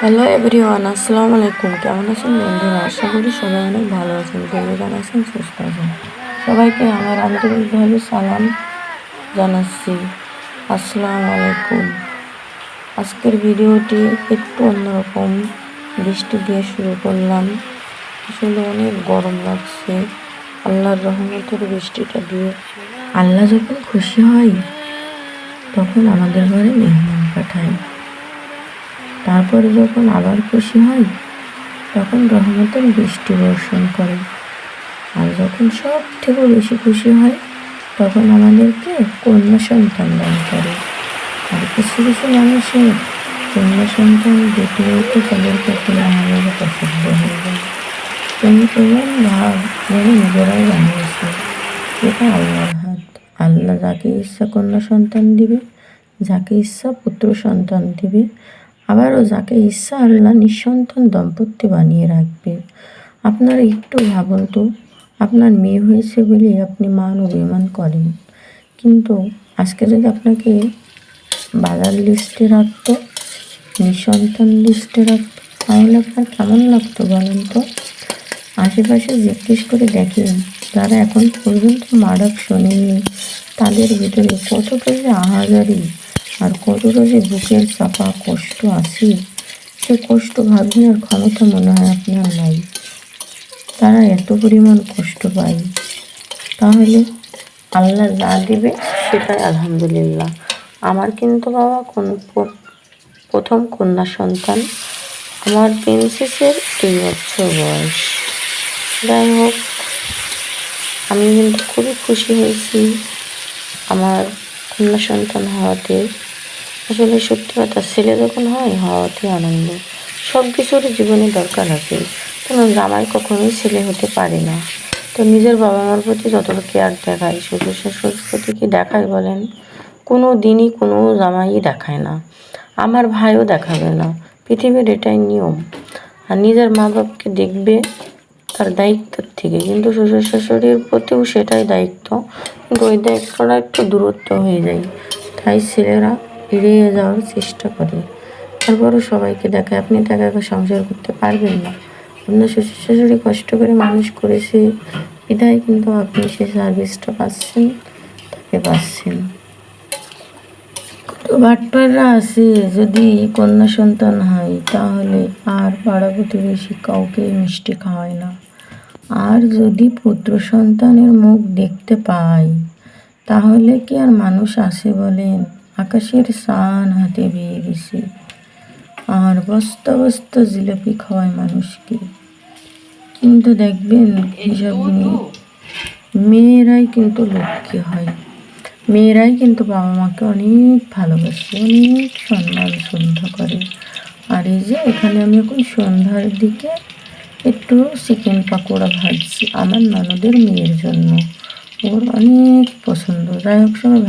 Hello everyone আসসালামু আলাইকুম কেমন আছেন বন্ধুরা? আশা করি সবাই অনেক ভালো আছেন। কেমন আছেন, সুস্থ আছেন। সবাইকে আমার আন্তরিকভাবে সালাম জানাচ্ছি। আসসালামু আলাইকুম। আজকের ভিডিওটি একটু অন্যরকম। বৃষ্টি দিয়ে শুরু করলাম। আসলে অনেক গরম লাগছে। আল্লাহর রহমতের বৃষ্টিটা দিয়ে আল্লাহ যখন খুশি হয়, তখন আমাদের ঘরে মেহমান পাঠায়। তারপরে যখন আবার খুশি হয়, তখন রহমতের বৃষ্টি বর্ষণ করে। আর যখন সব থেকে বেশি খুশি হয়, তখন আমাদেরকে কন্যা সন্তান দান করে। আর কিছু কিছু মানুষের কন্যা সন্তান দেখে তো তাদের কাছে আমাদের পছন্দ হয়ে যায়। তুমি তোমার ভাব যেন নিজেরাই বানিয়েছে এটা আল্লাহর হাত আল্লাহ যাকে ইচ্ছা কন্যা সন্তান দিবে, যাকে ইচ্ছা পুত্র সন্তান দিবে, আবারও যাকে ইচ্ছা আল্লাহ নিঃসন্তান দম্পতি বানিয়ে রাখবে। আপনারা একটু ভাবুন তো, আপনার মেয়ে হয়েছে বলে আপনি মান অভিমান করেন। কিন্তু আজকে যদি আপনাকে বাজার লিস্টে রাখতো, নিঃসন্তান লিস্টে রাখতো, তাহলে আপনার কেমন লাগতো বলেন তো? আশেপাশে জিজ্ঞেস করে দেখেন। যারা এখন পর্যন্ত মারাক শোনেননি তাদের ভিতরে কতটা যে আহাজারি আর কতটা যে বুকের চাপা কষ্ট আছে। সে কষ্ট ভাবলে আর ক্ষমতা মনে হয় আপনার নাই। তারা এত পরিমাণ কষ্ট পায়। তাহলে আল্লাহ যা দিবে সেটাই আলহামদুলিল্লাহ। আমার কিন্তু বাবা কোন প্রথম কন্যা সন্তান। আমার প্রিন্সেসের দুই বছর বয়স। যাই হোক আমি কিন্তু খুবই খুশি হয়েছি আমার কন্যা সন্তান হওয়াতে। আসলে সত্যি কথা, ছেলে যখন হয়, হওয়াতে আনন্দ। সব কিছুর জীবনে দরকার আছে। কোনো জামাই কখনোই ছেলে হতে পারে না। তো নিজের বাবা মার প্রতি যতটা কেয়ার দেখায় শ্বশুর শাশুড়ির প্রতি কি দেখায় বলেন? কোনো দিনই কোনো জামাই দেখায় না। আমার ভাইও দেখাবে না। পৃথিবীর এটাই নিয়ম। আর নিজের মা বাপকে দেখবে, তার দায়িত্বের থেকে। কিন্তু শ্বশুর শাশুড়ির প্রতিও সেটাই দায়িত্ব। কিন্তু ওই দায়িত্বটা একটু দূরত্ব হয়ে যায়। তাই ছেলেরা এড়িয়ে যাওয়ার চেষ্টা করে। তারপরও সবাইকে দেখে আপনি টাকা একা সংসার করতে পারবেন না। আপনার শ্বশুর শাশুড়ি কষ্ট করে মানুষ করেছে। বিধায় কিন্তু আপনি সে সার্ভিসটা পাচ্ছেন, তাকে পাচ্ছেন। বাটপাররা আছে, যদি কন্যা সন্তান হয়, তাহলে আর পাড়া প্রতিবেশী কাউকে মিষ্টি খাওয়ায় না। আর যদি পুত্র সন্তানের মুখ দেখতে পাই, তাহলে কি আর মানুষ আসে বলেন? আকাশের সান হাতে বেয়ে গেছে আর বস্তা বস্ত জিলাপি খাওয়ায় মানুষকে। কিন্তু দেখবেন হিসাব নিয়ে মেয়েরাই কিন্তু লক্ষ্মী হয়। মেয়েরাই কিন্তু বাবা মাকে অনেক ভালোবাসে, অনেক সম্মান শ্রদ্ধা করে। আর এই যে এখানে আমি এখন সন্ধ্যার দিকে একটু চিকেন পাকোড়া ভাজছি আমার ননদের মেয়ের জন্য। ওর অনেক পছন্দ। যাই হোক সবাই